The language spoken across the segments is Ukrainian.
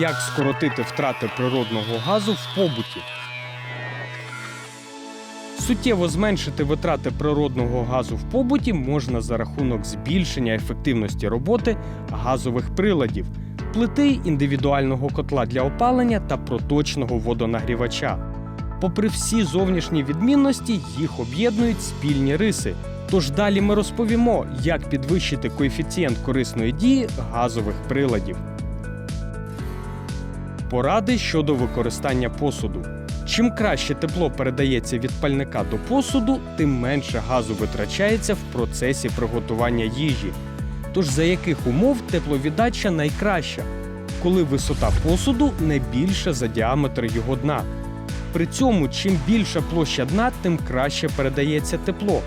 Як скоротити втрати природного газу в побуті? Суттєво зменшити витрати природного газу в побуті можна за рахунок збільшення ефективності роботи газових приладів, плити індивідуального котла для опалення та проточного водонагрівача. Попри всі зовнішні відмінності, їх об'єднують спільні риси. Тож далі ми розповімо, як підвищити коефіцієнт корисної дії газових приладів. Поради щодо використання посуду. Чим краще тепло передається від пальника до посуду, тим менше газу витрачається в процесі приготування їжі. Тож за яких умов тепловіддача найкраща, коли висота посуду не більша за діаметр його дна. При цьому, чим більша площа дна, тим краще передається тепло.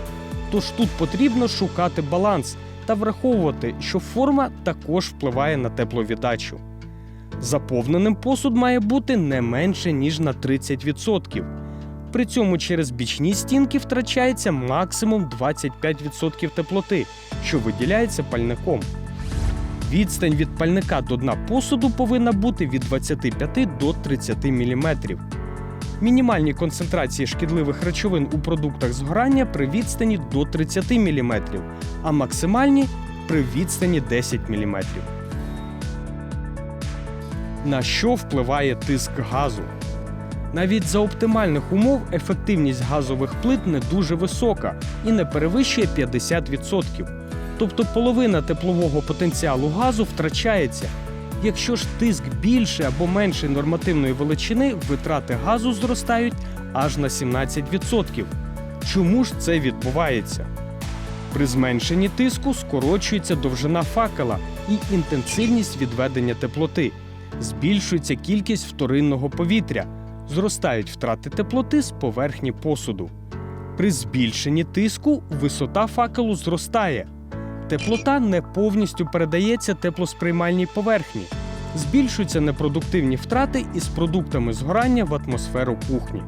Тож тут потрібно шукати баланс та враховувати, що форма також впливає на тепловіддачу. Заповненим посуд має бути не менше ніж на 30%. При цьому через бічні стінки втрачається максимум 25% теплоти, що виділяється пальником. Відстань від пальника до дна посуду повинна бути від 25 до 30 мм. Мінімальні концентрації шкідливих речовин у продуктах згорання при відстані до 30 мм, а максимальні при відстані 10 мм. На що впливає тиск газу? Навіть за оптимальних умов ефективність газових плит не дуже висока і не перевищує 50%. Тобто половина теплового потенціалу газу втрачається. Якщо ж тиск більше або менше нормативної величини, витрати газу зростають аж на 17%. Чому ж це відбувається? При зменшенні тиску скорочується довжина факела і інтенсивність відведення теплоти, збільшується кількість вторинного повітря, зростають втрати теплоти з поверхні посуду. При збільшенні тиску висота факелу зростає. Теплота не повністю передається теплосприймальній поверхні. Збільшуються непродуктивні втрати із продуктами згорання в атмосферу кухні.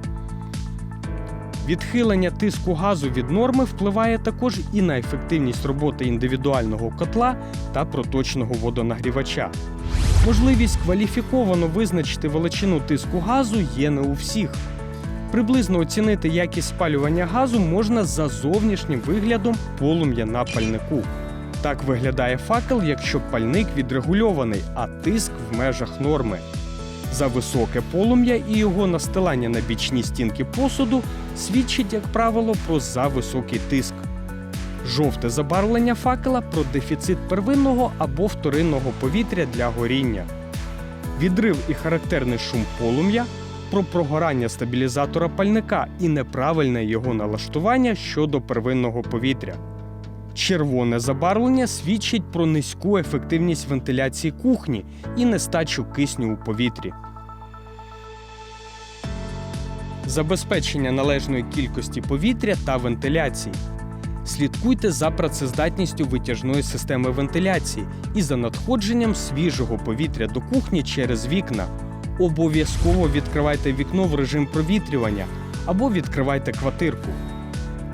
Відхилення тиску газу від норми впливає також і на ефективність роботи індивідуального котла та проточного водонагрівача. Можливість кваліфіковано визначити величину тиску газу є не у всіх. Приблизно оцінити якість спалювання газу можна за зовнішнім виглядом полум'я на пальнику. Так виглядає факел, якщо пальник відрегульований, а тиск в межах норми. За високе полум'я і його настилання на бічні стінки посуду свідчить, як правило, про зависокий тиск. Жовте забарвлення факела про дефіцит первинного або вторинного повітря для горіння. Відрив і характерний шум полум'я про прогорання стабілізатора пальника і неправильне його налаштування щодо первинного повітря. Червоне забарвлення свідчить про низьку ефективність вентиляції кухні і нестачу кисню у повітрі. Забезпечення належної кількості повітря та вентиляції. Слідкуйте за працездатністю витяжної системи вентиляції і за надходженням свіжого повітря до кухні через вікна. Обов'язково відкривайте вікно в режим провітрювання або відкривайте квартирку.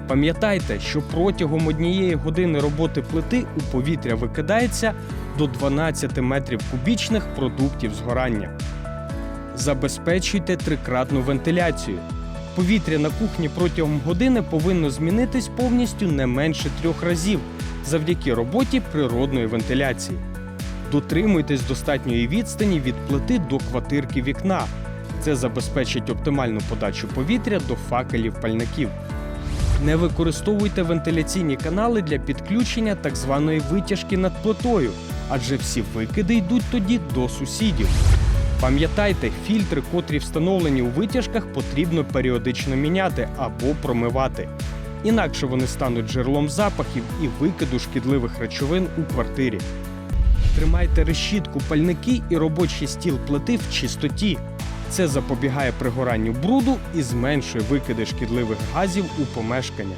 Пам'ятайте, що протягом однієї години роботи плити у повітря викидається до 12 метрів кубічних продуктів згорання. Забезпечуйте трикратну вентиляцію. Повітря на кухні протягом години повинно змінитись повністю не менше трьох разів завдяки роботі природної вентиляції. Дотримуйтесь достатньої відстані від плити до квартирки вікна. Це забезпечить оптимальну подачу повітря до факелів пальників. Не використовуйте вентиляційні канали для підключення так званої витяжки над плитою, адже всі викиди йдуть тоді до сусідів. Пам'ятайте, фільтри, котрі встановлені у витяжках, потрібно періодично міняти або промивати. Інакше вони стануть джерелом запахів і викиду шкідливих речовин у квартирі. Тримайте решітку, пальники і робочий стіл плити в чистоті. Це запобігає пригоранню бруду і зменшує викиди шкідливих газів у помешкання.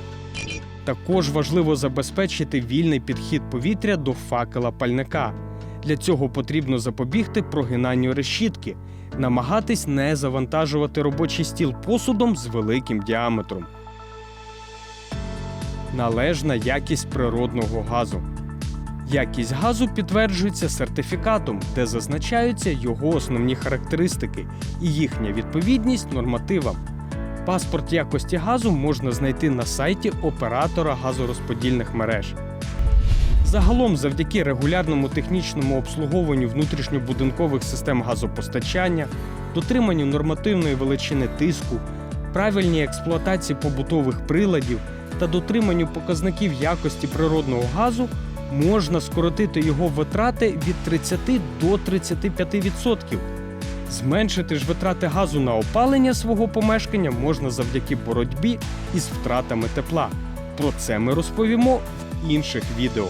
Також важливо забезпечити вільний підхід повітря до факела пальника. Для цього потрібно запобігти прогинанню решітки, намагатись не завантажувати робочий стіл посудом з великим діаметром. Належна якість природного газу. Якість газу підтверджується сертифікатом, де зазначаються його основні характеристики і їхня відповідність нормативам. Паспорт якості газу можна знайти на сайті оператора газорозподільних мереж. Загалом, завдяки регулярному технічному обслуговуванню внутрішньобудинкових систем газопостачання, дотриманню нормативної величини тиску, правильній експлуатації побутових приладів та дотриманню показників якості природного газу можна скоротити його витрати від 30 до 35%. Зменшити ж витрати газу на опалення свого помешкання можна завдяки боротьбі із втратами тепла. Про це ми розповімо в інших відео.